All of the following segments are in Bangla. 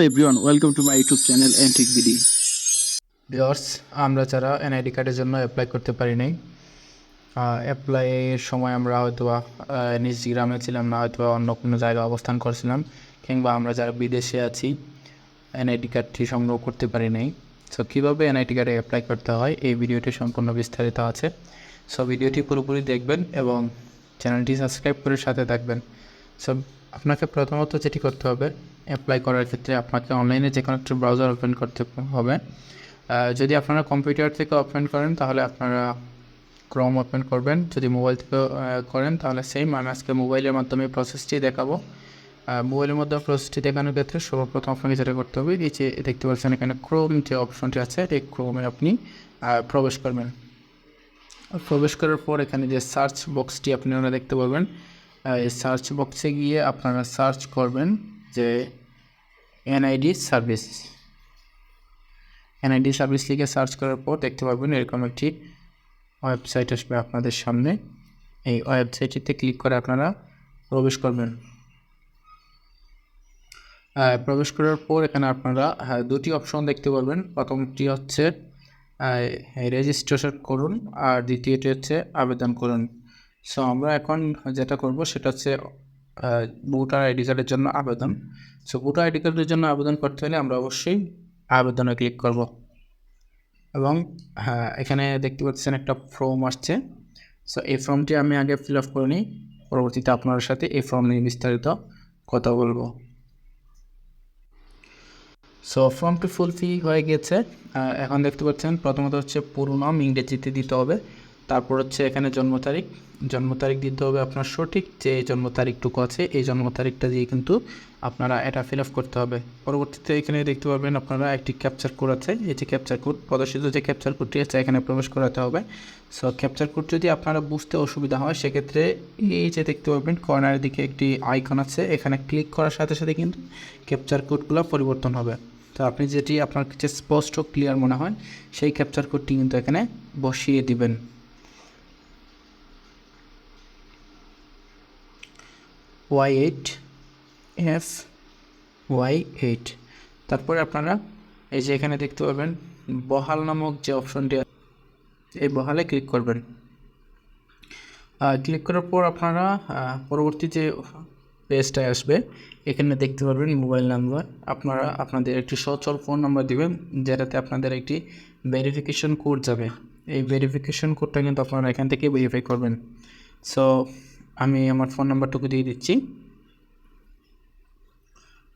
Everyone, welcome to my YouTube channel Antique BD. Viewers আমরা যারা এনআইডি কার্ডের জন্য অ্যাপ্লাই করতে পারি নাই অ্যাপ্লাইয়ের সময় আমরা হয়তো নিজ গ্রামে ছিলাম না হয়তো বা অন্য কোনো জায়গায় অবস্থান করছিলাম কিংবা আমরা যারা বিদেশে আছি এনআইডি কার্ডটি সংগ্রহ করতে পারি নাই। সো কীভাবে এনআইডি কার্ডে অ্যাপ্লাই করতে হয় এই ভিডিওটি সম্পূর্ণ বিস্তারিত আছে। সো ভিডিওটি পুরোপুরি দেখবেন এবং চ্যানেলটি সাবস্ক্রাইব করে সাথে থাকবেন। সো আপনাকে প্রথমত যেটি করতে হবে অ্যাপ্লাই করার ক্ষেত্রে আপনাকে অনলাইনে যে কোনো একটা ব্রাউজার ওপেন করতে হবে। যদি আপনারা কম্পিউটার থেকে ওপেন করেন, তাহলে আপনারা ক্রম ওপেন করবেন। যদি মোবাইল থেকে করেন, তাহলে সেম আমি আজকে মোবাইলের মাধ্যমে প্রসেসটি দেখাবো। মোবাইলের মধ্যে প্রসেসটি দেখানোর ক্ষেত্রে সর্বপ্রথম আপনাকে যেটা করতে হবে যে দেখতে পাচ্ছেন এখানে ক্রোম যে অপশনটি আছে, এই ক্রোমে আপনি প্রবেশ করবেন। প্রবেশ করার পর এখানে যে সার্চ বক্সটি আপনারা দেখতে পাবেন সার্চ বক্সে গিয়ে আপনারা সার্চ করবেন যে এনআইডি সার্ভিস এনআইডি সার্ভিস লিখে সার্চ করার পর দেখতে পাবেন এরকম একটি ওয়েবসাইট আসবে আপনাদের সামনে। এই ওয়েবসাইটটিতে ক্লিক করে আপনারা প্রবেশ করবেন। প্রবেশ করার পর এখানে আপনারা হ্যাঁ, দুটি অপশন দেখতে পারবেন। প্রথমটি হচ্ছে রেজিস্ট্রেশন করুন আর দ্বিতীয়টি হচ্ছে আবেদন করুন। সো আমরা এখন যেটা করব সেটা হচ্ছে ভোটার আইডি কার্ডের জন্য আবেদন। সো ভোটার আইডি কার্ডের জন্য আবেদন করতে হলে আমরা অবশ্যই আবেদনে ক্লিক করব। এবং হ্যাঁ এখানে দেখতে পাচ্ছেন একটা ফর্ম আসছে। সো এই ফর্মটি আমি আগে ফিল আপ করে নিই। পরবর্তীতে আপনার সাথে এই ফর্ম নিয়ে বিস্তারিত কথা বলব। সো ফর্মটি ফুলফিল হয়ে গেছে। এখন দেখতে পাচ্ছেন, প্রথমত হচ্ছে পুরো নাম ইংরেজিতে দিতে হবে। তারপর হচ্ছে এখানে জন্ম তারিখ। জন্ম তারিখ দিতে হবে আপনার সঠিক যে জন্ম তারিখটুকু আছে, এই জন্ম তারিখটা দিয়ে কিন্তু আপনারা এটা ফিল আপ করতে হবে। পরবর্তীতে এখানে দেখতে পাবেন আপনারা একটি ক্যাপচার কোড আছে, এই যে ক্যাপচার কোড প্রদর্শিত যে ক্যাপচার কোডটি আছে, এখানে প্রবেশ করাতে হবে। সো ক্যাপচার কোড যদি আপনারা বুঝতে অসুবিধা হয়, সেক্ষেত্রে এই যে দেখতে পাবেন কর্নারের দিকে একটি আইকন আছে, এখানে ক্লিক করার সাথে সাথে কিন্তু ক্যাপচার কোডগুলো পরিবর্তন হবে। তো আপনি যেটি আপনার কাছে স্পষ্ট ক্লিয়ার মনে হয়, সেই ক্যাপচার কোডটি কিন্তু এখানে বসিয়ে দিবেন। Y eight F Y eight তারপরে আপনারা এই যে এখানে দেখতে পাবেন বহাল নামক যে অপশনটি এই বহালে ক্লিক করবেন। ক্লিক করার পর আপনারা পরবর্তী যে পেজটায় আসবে, এখানে দেখতে পারবেন মোবাইল নাম্বার আপনারা আপনাদের একটি সচল ফোন নাম্বার দিবেন, যেটাতে আপনাদের একটি ভেরিফিকেশন কোড যাবে। এই ভেরিফিকেশন কোডটা কিন্তু আপনারা এখান থেকে ভেরিফাই করবেন। সো আমি আমার ফোন নাম্বারটুকু দিয়ে দিচ্ছি।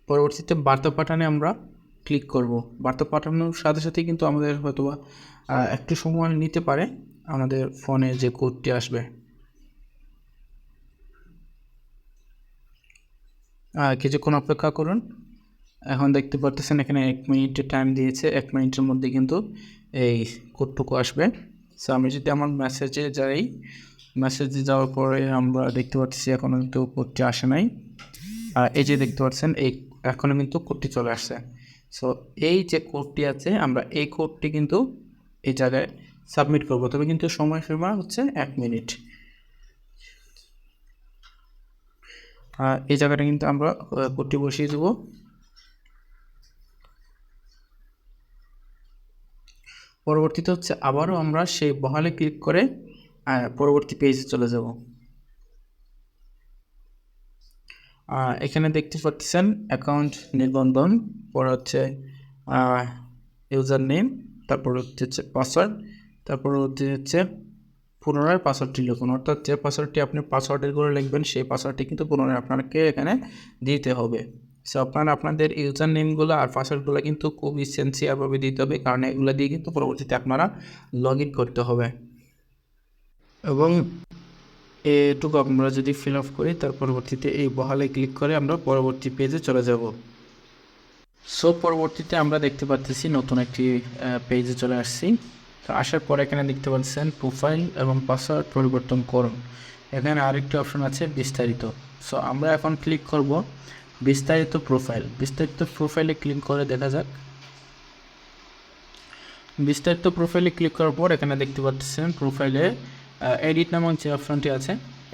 পরবর্তীতে বার্তা পাঠানে আমরা ক্লিক করব। বার্তা পাঠানোর সাথে সাথে কিন্তু আমাদের হয়তো একটু সময় নিতে পারে। আমাদের ফোনে যে কোডটি আসবে। কিছুক্ষণ অপেক্ষা করুন। এখন দেখতে পারতেছেন এখানে এক মিনিটের টাইম দিয়েছে। এক মিনিটের মধ্যে কিন্তু এই কোডটুকু আসবে। সো আমি যদি আমার মেসেজে যাই মেসেজে যাওয়ার পরে আমরা দেখতে পাচ্ছি এখনও কিন্তু কোডটি আসে নাই। আর এই যে দেখতে পাচ্ছেন, এই এখনও কিন্তু কোডটি চলে আসছে। সো এই যে কোডটি আছে, আমরা এই কোডটি কিন্তু এই জায়গায় সাবমিট করব। তবে কিন্তু সময়সীমা হচ্ছে এক মিনিট। আর এই জায়গাটা কিন্তু আমরা কোডটি বসিয়ে দেবো। পরবর্তীতে হচ্ছে আবারও আমরা সেই বহালে ক্লিক করে পরবর্তী পেজে চলে যাব। এখানে দেখতে পাচ্ছেন অ্যাকাউন্ট নিবন্ধন পর হচ্ছে ইউজার নেম তারপর হচ্ছে পাসওয়ার্ড তারপর হচ্ছে হচ্ছে পুনরায় পাসওয়ার্ডটি লিখুন। অর্থাৎ যে পাসওয়ার্ডটি আপনি পাসওয়ার্ডের করে লিখবেন, সেই পাসওয়ার্ডটি কিন্তু পুনরায় আপনাকে এখানে দিতে হবে। সো আপনারা, আপনাদের ইউজার নেমগুলো আর পাসওয়ার্ডগুলো কিন্তু খুবই সেন্সিয়ারভাবে দিতে হবে, কারণ এগুলো দিয়ে কিন্তু পরবর্তীতে আপনারা লগ করতে হবে। এবং এটুকু আমরা যদি ফিল আপ করি, তার পরবর্তীতে এই বহালে ক্লিক করে আমরা পরবর্তী পেজে চলে যাব। সো পরবর্তীতে আমরা দেখতে পাচ্ছি নতুন একটি পেজে চলে আসছি। তো আসার পর এখানে দেখতে পাচ্ছেন প্রোফাইল এবং পাসওয়ার্ড পরিবর্তন করুন। এখানে আরেকটি অপশন আছে বিস্তারিত। সো আমরা এখন ক্লিক করব বিস্তারিত প্রোফাইল বিস্তারিত প্রোফাইলে ক্লিক করে দেখা যাক। বিস্তারিত প্রোফাইলে ক্লিক করার পর এখানে দেখতে পাচ্ছেন প্রোফাইলে এডিট নামক যে অপশনটি আছে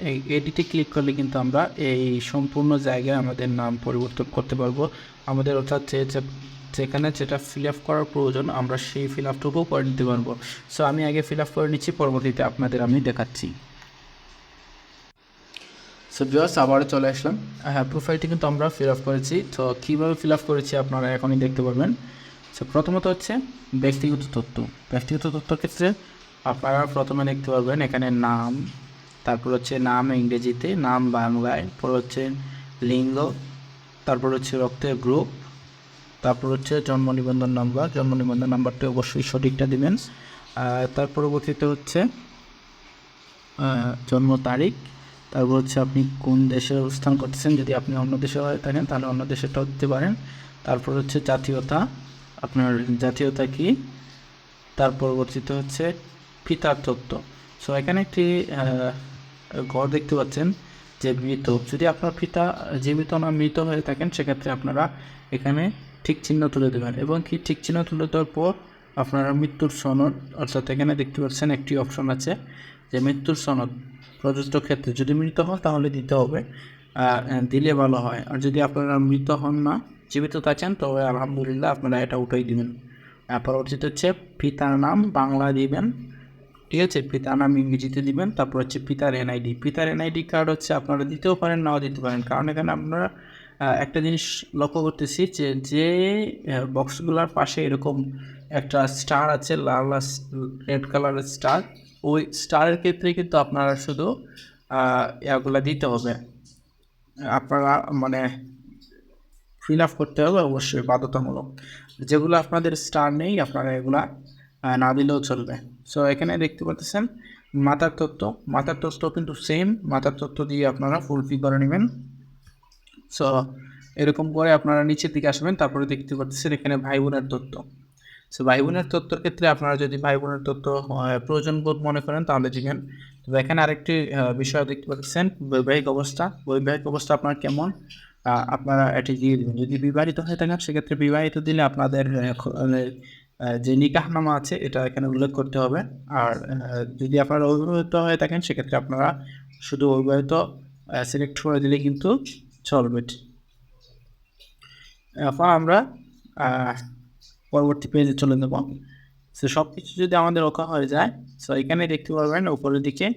এই এডিটে ক্লিক করলে কিন্তু আমরা এই সম্পূর্ণ জায়গায় আমাদের নাম পরিবর্তন করতে পারব। আমাদের অর্থাৎ যে যেখানে যেটা ফিল আপ করার প্রয়োজন আমরা সেই ফিল আপটুকুও করে নিতে পারব। সো আমি আগে ফিল আপ করে নিচ্ছি পরবর্তীতে আপনাদের আমি দেখাচ্ছি। সো ভিউয়ার্স আবারও চলে আসলাম। হ্যাঁ প্রোফাইলটি কিন্তু আমরা ফিল আপ করেছি। তো কীভাবে ফিল আপ করেছি আপনারা এখনই দেখতে পারবেন। সো প্রথমত হচ্ছে ব্যক্তিগত তথ্য। ব্যক্তিগত তথ্যের ক্ষেত্রে আপনারা প্রথমে দেখতে পারবেন এখানে নাম, তারপর হচ্ছে নাম ইংরেজিতে, নাম বাংলায়, পর হচ্ছে লিঙ্গ, তারপর হচ্ছে রক্তের গ্রুপ তারপর হচ্ছে জন্ম নিবন্ধন নাম্বার জন্ম নিবন্ধন নাম্বারটি অবশ্যই সঠিকটা দিবেন। তার পরবর্তীতে হচ্ছে জন্ম তারিখ, তারপর হচ্ছে আপনি কোন দেশে অবস্থান করতেছেন, যদি আপনি অন্য দেশে থাকেন, তাহলে অন্য দেশেটাও দিতে পারেন। তারপর হচ্ছে জাতীয়তা, আপনার জাতীয়তা কি? তার পরবর্তীতে হচ্ছে পিতার তত্ত্ব। সো এখানে একটি ঘর দেখতে পাচ্ছেন যে মৃত। যদি আপনার পিতা জীবিত না মৃত হয়ে থাকেন, সেক্ষেত্রে আপনারা এখানে ঠিক চিহ্ন তুলে দেবেন এবং কি ঠিক চিহ্ন তুলে দেওয়ার পর আপনারা মৃত্যুর সনদ, অর্থাৎ এখানে দেখতে পাচ্ছেন একটি অপশন আছে যে মৃত্যুর সনদ, প্রযোজ্য ক্ষেত্রে যদি মৃত হন তাহলে দিতে হবে দিলে ভালো হয়। আর যদি আপনারা মৃত হন না, জীবিত থাকেন, তবে আলহামদুলিল্লাহ আপনারা এটা উঠাই দিবেন। পরবর্তীতে হচ্ছে পিতার নাম বাংলা দিবেন। ঠিক আছে? পিতার নাম ইংরেজিতে দিবেন, তারপর হচ্ছে পিতার এনআইডি পিতার এনআইডি কার্ড হচ্ছে আপনারা দিতেও পারেন, নাও দিতে পারেন। কারণ এখানে আপনারা একটা জিনিস লক্ষ্য করতেছি যে যে বক্সগুলোর পাশে এরকম একটা স্টার আছে, লাল রেড কালারের স্টার ওই স্টারের ক্ষেত্রে কিন্তু আপনারা শুধু এগুলা দিতে হবে। আপনারা মানে ফিল আপ করতে হবে, অবশ্যই বাধ্যতামূলক। যেগুলো আপনাদের স্টার নেই, আপনারা এগুলা না দিলেও চলবে। সো এখানে দেখতে পাচ্ছেন মাথার তত্ত্ব। মাথার তত্ত্ব কিন্তু সেম মাথার তত্ত্ব দিয়ে আপনারা ফুলফি করে নেবেন। সো এরকম করে আপনারা নিচের দিকে আসবেন তারপরে দেখতে পাচ্ছেন এখানে ভাই বোনের তথ্য সো ভাই বোনের তথ্যর ক্ষেত্রে আপনারা যদি ভাই বোনের আহ, প্রয়োজন বোধ মনে করেন তাহলে দিবেন। তবে এখানে আরেকটি বিষয় দেখতে পাচ্ছেন বৈবাহিক অবস্থা। বৈবাহিক অবস্থা আপনার কেমন? আপনারা এটি দিয়ে দেবেন। যদি বিবাহিত হয়ে থাকেন সেক্ষেত্রে বিবাহিত দিলে আপনাদের আহ, যে নিকাহনামা আছে, এটা এখানে উল্লেখ করতে হবে। আর যদি আপনারা অবিবাহিত হয়ে থাকেন, সেক্ষেত্রে আপনারা শুধু অবিবাহিত সিলেক্ট করে দিলে কিন্তু চলবে। এখন আমরা পরবর্তী পেজে চলে যাব। সো সব কিছু যদি আমাদের রক্ষা হয়ে যায় সো এখানে দেখতে পারবেন উপরের দিকে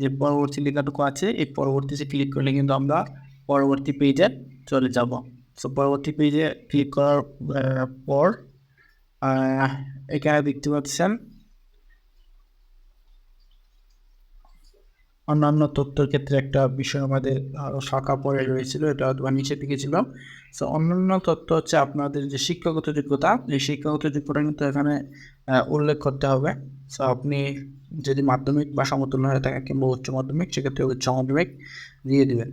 যে পরবর্তী লেখাটুকু আছে, এই পরবর্তীতে ক্লিক করলে কিন্তু আমরা পরবর্তী পেজে চলে যাব। সো পরবর্তী পেজে ক্লিক করার পর এখানে দেখতে পাচ্ছেন অন্যান্য তথ্যের ক্ষেত্রে একটা বিষয় আমাদের আরও শাখা পড়ে রয়েছিল এটা হয়তো বা নিচের দিকে ছিল সো অন্যান্য তথ্য হচ্ছে আপনাদের যে শিক্ষাগত যোগ্যতা এই শিক্ষাগত যোগ্যতা কিন্তু এখানে উল্লেখ করতে হবে সো আপনি যদি মাধ্যমিক বা সমতুল্য হয়ে থাকেন কিংবা উচ্চ মাধ্যমিক সেক্ষেত্রে উচ্চ মাধ্যমিক দিয়ে দিবেন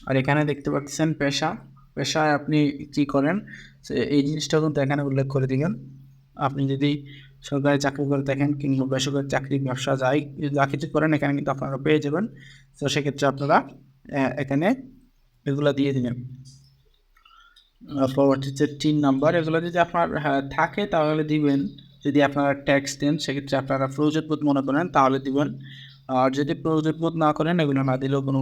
আর এখানে দেখতে পাচ্ছেন পেশা পেশায় আপনি কি করেন এই জিনিসটা কিন্তু এখানে উল্লেখ করে দিবেন আপনি যদি সরকারি চাকরি করে দেখেন কিংবা বেসরকারি চাকরি ব্যবসা যাই যা কিছু করেন এখানে কিন্তু আপনারা পেয়ে যাবেন। তো সেক্ষেত্রে আপনারা এখানে এগুলো দিয়ে আহ, পরবর্তীতে তিন নাম্বার এগুলো যদি আপনার হ্যাঁ, থাকে তাহলে দিবেন। যদি আপনারা ট্যাক্স দেন সেক্ষেত্রে আপনারা প্রয়োজন বোধ মনে করেন তাহলে দিবেন। আর যদি প্রয়োজন বোধ না করেন এগুলো না দিলেও কোনো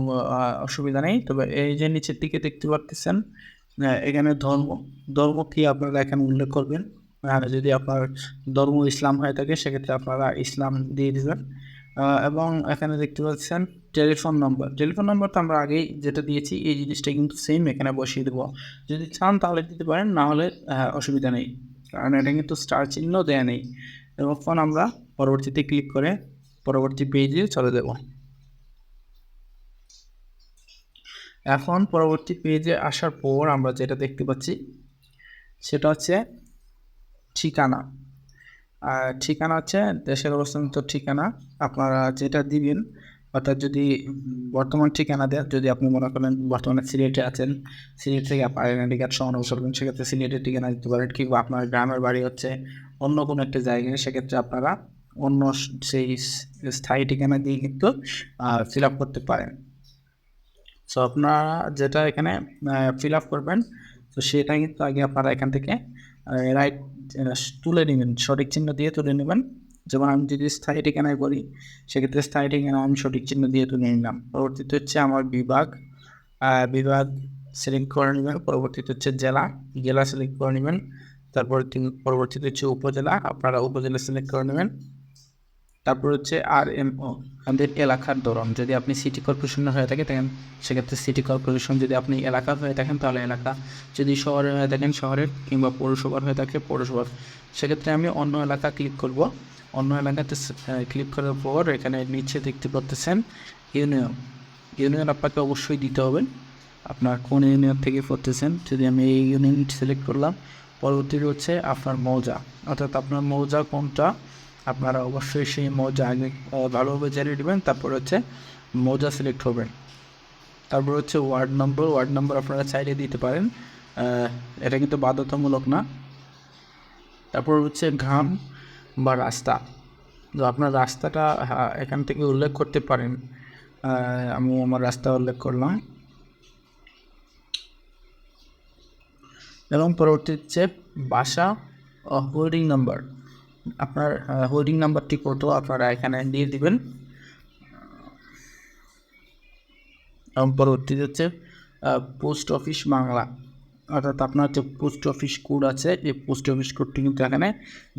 অসুবিধা নেই। তবে এই যে নিচের দিকে দেখতে আহ, এখানে ধর্ম ধর্ম কি আপনারা এখানে উল্লেখ করবেন? আর যদি আপনার ধর্ম ইসলাম হয়ে থাকে, সেক্ষেত্রে আপনারা ইসলাম দিয়ে দিবেন। এবং এখানে দেখতে পাচ্ছেন টেলিফোন নম্বর। টেলিফোন নম্বর তো আমরা আগেই যেটা দিয়েছি, এই জিনিসটা কিন্তু সেম এখানে বসিয়ে দেবো। যদি চান তাহলে দিতে পারেন, না হলে অসুবিধা নেই। কারণ এটা কিন্তু স্টার চিহ্ন দেয়া নেই। এবং ফোন আমরা পরবর্তীতে ক্লিক করে পরবর্তী পেজে চলে যাব। এখন পরবর্তী পেজে আসার পর আমরা যেটা দেখতে পাচ্ছি, সেটা হচ্ছে ঠিকানা। ঠিকানা হচ্ছে দেশের অবস্থান্ত ঠিকানা। আপনারা যেটা দিবেন, অর্থাৎ যদি বর্তমান ঠিকানা দেন, যদি আপনি মনে করেন বর্তমানে সিলেটে আছেন, সিলেট থেকে আপনার আইডেন্টি কার্ড করবেন, সেক্ষেত্রে সিলেটের ঠিকানা দিতে পারেন, কিংবা আপনার গ্রামের বাড়ি হচ্ছে অন্য কোনো একটা জায়গায়, সেক্ষেত্রে আপনারা অন্য সেই স্থায়ী ঠিকানা দিয়ে কিন্তু ফিল আপ করতে পারেন। সো আপনারা যেটা এখানে ফিল আপ করবেন, তো সেটা কিন্তু আগে আপনারা এখান থেকে রাইট তুলে নেবেন, সঠিক চিহ্ন দিয়ে তুলে নেবেন। যেমন আমি যদি স্থায়ী ঠিকানায় করি, সেক্ষেত্রে স্থায়ী ঠিকানা আমি সঠিক চিহ্ন দিয়ে তুলে নিলাম। পরবর্তীতে হচ্ছে আমার বিভাগ বিভাগ সিলেক্ট করে নেবেন। পরবর্তীতে হচ্ছে জেলা জেলা সিলেক্ট করে নেবেন। তারপর পরবর্তীতে হচ্ছে উপজেলা, আপনারা উপজেলা সিলেক্ট করে নেবেন। তারপর হচ্ছে আর এম ও আমাদের এলাকার ধরন। যদি আপনি সিটি কর্পোরেশনের হয়ে থাকেন থাকেন সেক্ষেত্রে সিটি কর্পোরেশন যদি আপনি এলাকা হয়ে থাকেন, তাহলে এলাকা। যদি শহরে হয়ে থাকেন শহরের কিংবা পৌরসভার হয়ে থাকে পৌরসভার সেক্ষেত্রে আমি অন্য এলাকা ক্লিক করব। অন্য এলাকাতে ক্লিক করার পর এখানে নিচে দেখতে পাচ্ছেন ইউনিয়ন ইউনিয়ন আপনাকে অবশ্যই দিতে হবে। আপনার কোন ইউনিয়ন থেকে পড়তেছেন, যদি আমি এই ইউনিয়ন সিলেক্ট করলাম, পরবর্তীতে হচ্ছে আপনার মৌজা। অর্থাৎ আপনার মৌজা কোনটা? আপনারা অবশ্যই সেই মৌজা আগে ভালোভাবে জেনে নেবেন, তারপর হচ্ছে মৌজা সিলেক্ট করবেন তারপর হচ্ছে ওয়ার্ড নম্বর ওয়ার্ড নম্বর আপনারা চাইলে দিতে পারেন। এটা কিন্তু বাধ্যতামূলক না। তারপর হচ্ছে ঘাম বা রাস্তা। তো আপনার রাস্তাটা এখান থেকে উল্লেখ করতে পারেন। আমি আমার রাস্তা উল্লেখ করলাম। এবং পরবর্তী হচ্ছে বাসা হোল্ডিং নাম্বার আপনার হোল্ডিং নাম্বারটি কত আপনারা এখানে দিয়ে দিবেন। এবং পরবর্তীতে হচ্ছে পোস্ট অফিস বাংলা। অর্থাৎ আপনার যে পোস্ট অফিস কোড আছে, এই পোস্ট অফিস কোডটি কিন্তু এখানে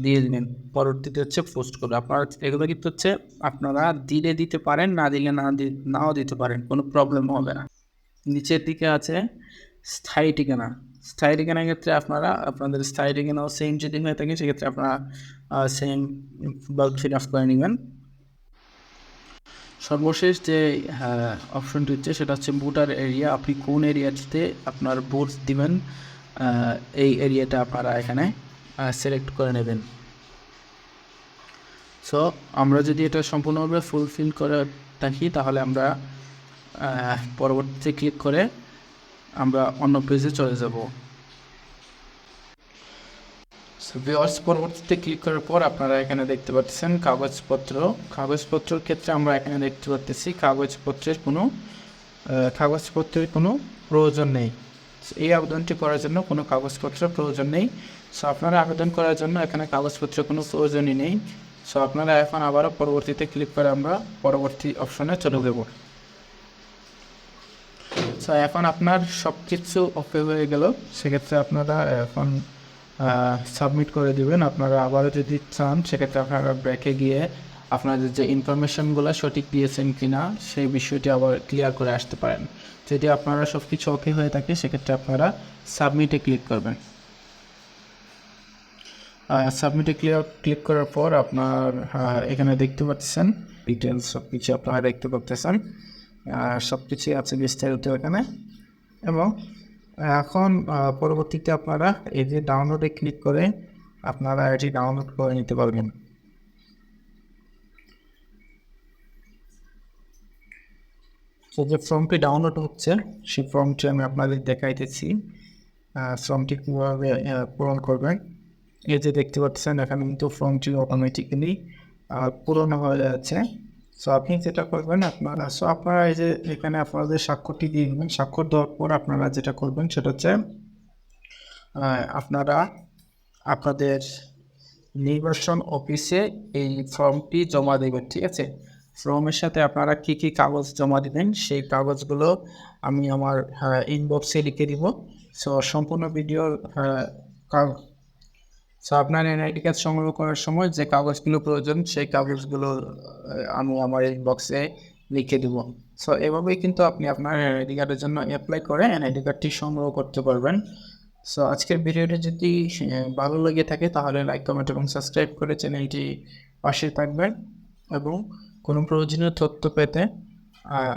দিয়ে দিবেন। পরবর্তীতে হচ্ছে পোস্ট কোড আপনার এগুলো কিন্তু হচ্ছে আপনারা দিলে দিতে পারেন, না দিলে না দি- নাও দিতে পারেন, কোনো প্রবলেম হবে না। নিচের দিকে আছে, স্থায়ী ঠিকানা। স্থায়ী ক্ষেত্রে আপনারা আপনাদের স্থায়ী ঠিকানাও সেম যদি হয়ে থাকে, সেক্ষেত্রে আপনারা সেম বাল্ব ফিল আপ করে নেবেন সর্বশেষ যে অপশনটি হচ্ছে, সেটা হচ্ছে ভোটার এরিয়া আপনি কোন এরিয়াতে আপনার ভোট দিবেন এই এরিয়াটা আপনারা এখানে সিলেক্ট করে নেবেন। সো আমরা যদি এটা সম্পূর্ণভাবে ফুলফিল করে থাকি, তাহলে আমরা পরবর্তীতে ক্লিক করে আমরা অন্য পেজে চলে যাব। ভিওয়ার্স পরবর্তীতে ক্লিক করার পর আপনারা এখানে দেখতে পাচ্ছেন কাগজপত্র। কাগজপত্রের ক্ষেত্রে আমরা এখানে দেখতে পাচ্ছি কাগজপত্রের কোনো কাগজপত্রের কোনো প্রয়োজন নেই। এই আবেদনটি করার জন্য কোনো কাগজপত্রের প্রয়োজন নেই। সো আপনারা আবেদন করার জন্য এখানে কাগজপত্রের কোনো প্রয়োজনই নেই। সো আপনারা এখন আবারও পরবর্তীতে ক্লিক করে আমরা পরবর্তী অপশনে চলে যাব। সো এখন আপনার সব কিছু ওকে হয়ে গেল, সেক্ষেত্রে আপনারা এখন সাবমিট করে দিবেন। আপনারা আবারও যদি চান, সেক্ষেত্রে আপনারা ব্রেকে গিয়ে আপনাদের যে ইনফরমেশনগুলো সঠিক দিয়েছেন কি না সেই বিষয়টি আবার ক্লিয়ার করে আসতে পারেন। যদি আপনারা সব কিছু ওকে হয়ে থাকে, সেক্ষেত্রে আপনারা সাবমিটে ক্লিক করবেন। সাবমিটে ক্লিয়ার ক্লিক করার পর আপনার এখানে দেখতে পাচ্ছেন। ডিটেলস সব কিছু আপনারা দেখতে পাচ্ছেন। সব কিছুই আছে বিস্তারিত এখানে। এবং এখন পরবর্তীতে আপনারা এই যে ডাউনলোডে ক্লিক করে আপনারা এটি ডাউনলোড করে নিতে পারবেন। তো যে ফর্মটি ডাউনলোড হচ্ছে, সেই ফর্মটি আমি আপনাদের দেখাইতেছি। ফর্মটি কীভাবে পূরণ করবেন? এই যে দেখতে পাচ্ছেন, এখানে কিন্তু ফর্মটি অটোমেটিক্যালি পূরণ হয়ে যাচ্ছে। সো আপনি যেটা করবেন, আপনারা সো আপনারা এই যে এখানে আপনাদের স্বাক্ষরটি দিয়ে দেবেন, স্বাক্ষর দেওয়ার পর আপনারা যেটা করবেন সেটা হচ্ছে আপনারা আপনাদের নির্বাচন অফিসে এই ফর্মটি জমা দেবেন, ঠিক আছে? ফর্মের সাথে আপনারা কি কি কাগজ জমা দিবেন, সেই কাগজগুলো আমি আমার ইনবক্সে লিখে দিব। সো সম্পূর্ণ ভিডিওর সো আপনার এনআইডি কার্ড সংগ্রহ করার সময় যে কাগজগুলো প্রয়োজন, সেই কাগজগুলো আমি আমার ইনবক্সে লিখে দেব। সো এভাবেই কিন্তু আপনি আপনার এনআইডি কার্ডের জন্য অ্যাপ্লাই করে এনআইডি কার্ডটি সংগ্রহ করতে পারবেন। সো আজকের ভিডিওটি যদি ভালো লেগে থাকে, তাহলে লাইক কমেন্ট এবং সাবস্ক্রাইব করে চ্যানেলটি পাশে থাকবেন এবং কোনো প্রয়োজনীয় তথ্য পেতে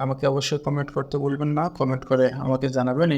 আমাকে অবশ্যই কমেন্ট করতে বলবেন না। কমেন্ট করে আমাকে জানাবেন।